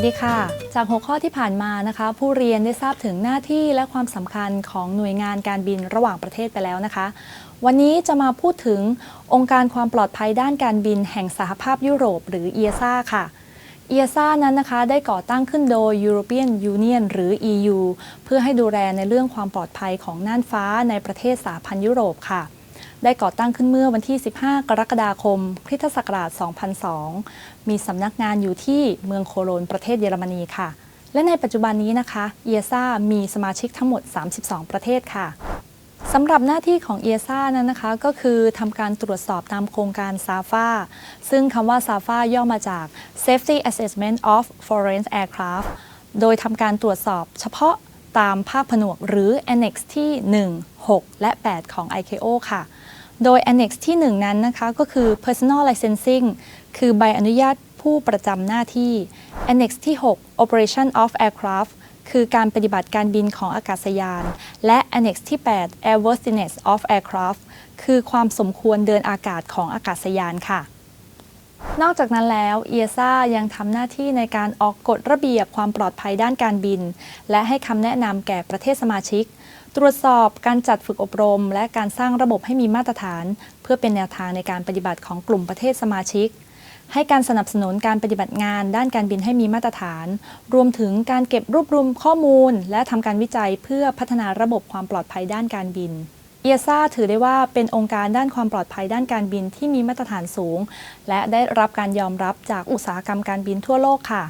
วัสดีค่ะ จากหัวข้อที่ผ่านมานะคะ ผู้เรียนได้ทราบถึงหน้าที่และความสำคัญของหน่วยงานการบินระหว่างประเทศไปแล้วนะคะ วันนี้จะมาพูดถึงองค์การความปลอดภัยด้านการบินแห่งสหภาพยุโรป หรือ EASA ค่ะ EASA นั้นนะคะได้ก่อตั้งขึ้นโดย European Union หรือ EU เพื่อให้ดูแลในเรื่องความปลอดภัยของน่านฟ้าในประเทศสหพันธ์ยุโรปค่ะ ได้ก่อตั้งขึ้นเมื่อวันที่ 15 กรกฎาคม คริสตศักราช 2002 มีสำนักงานอยู่ที่เมืองโคโลนประเทศเยอรมนีค่ะ และในปัจจุบันนี้นะคะ EASA มีสมาชิกทั้งหมด 32 ประเทศค่ะสำหรับหน้าที่ของ EASA นั้นนะคะ ก็คือทำการตรวจสอบตามโครงการ SAFA ซึ่งคำว่า SAFA ย่อมาจาก Safety Assessment of Foreign Aircraft โดยทำการตรวจสอบเฉพาะ ตามภาคผนวกหรือ Annex ที่ 1 6 และ 8 ของ ICAO ค่ะ โดย Annex ที่ 1 นั้นนะคะก็คือ Personal Licensing คือใบอนุญาตผู้ประจำหน้าที่ Annex ที่ 6 Operation of Aircraft คือการปฏิบัติการบินของอากาศยาน และ Annex ที่ 8 Airworthiness of Aircraft คือความสมควรเดินอากาศของอากาศยานค่ะ นอกจากนั้นแล้ว EASA ยังทำหน้าที่ในการออกกฎระเบียบความปลอดภัยด้านการบิน และให้คำแนะนำแก่ประเทศสมาชิก ตรวจสอบการจัดฝึกอบรม และการสร้างระบบให้มีมาตรฐาน เพื่อเป็นแนวทางในการปฏิบัติของกลุ่มประเทศสมาชิก ให้การสนับสนุนการปฏิบัติงานด้านการบินให้มีมาตรฐาน รวมถึงการเก็บรวบรวมข้อมูล และทำการวิจัยเพื่อพัฒนาระบบความปลอดภัยด้านการบิน เอียซาถือได้ว่าเป็นองค์การด้านความปลอดภัยด้านการบินที่มีมาตรฐานสูง และได้รับการยอมรับจากอุตสาหกรรมการบินทั่วโลกค่ะ